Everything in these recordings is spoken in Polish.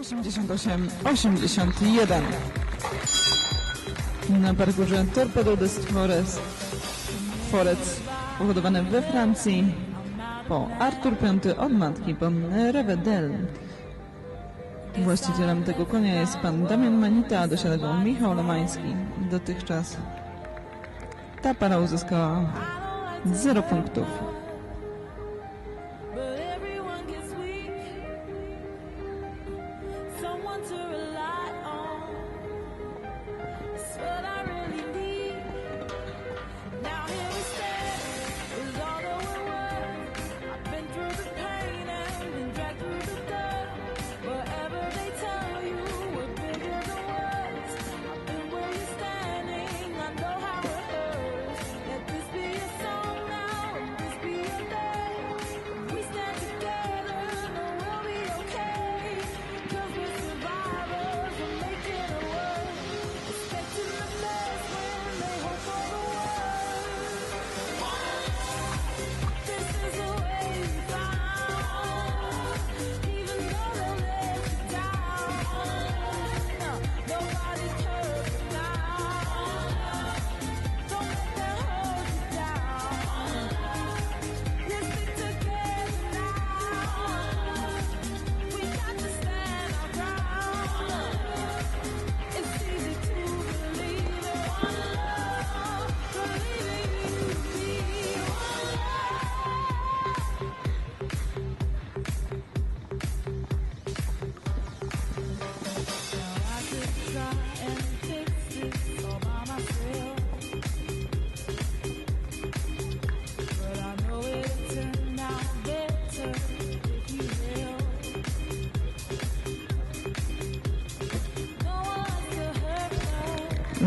88 81. Na parkurze Torpedo des Forest. Forec powodowany we Francji po Artur V od matki po Revedel. Właścicielem tego konia jest pan Damian Manita, a dosiada go Michał Lomański. Dotychczas ta para uzyskała 0 punktów.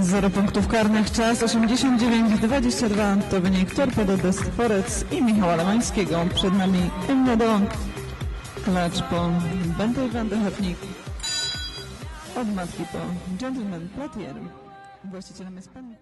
Zero punktów karnych, czas 89-22. To wynik Torpedo Destworec i Michała Lemańskiego. Przed nami Emna Dąg, Klacz po Będę Będę Hepnik. od people, gentlemen, gentleman Platier, właścicielem jest pan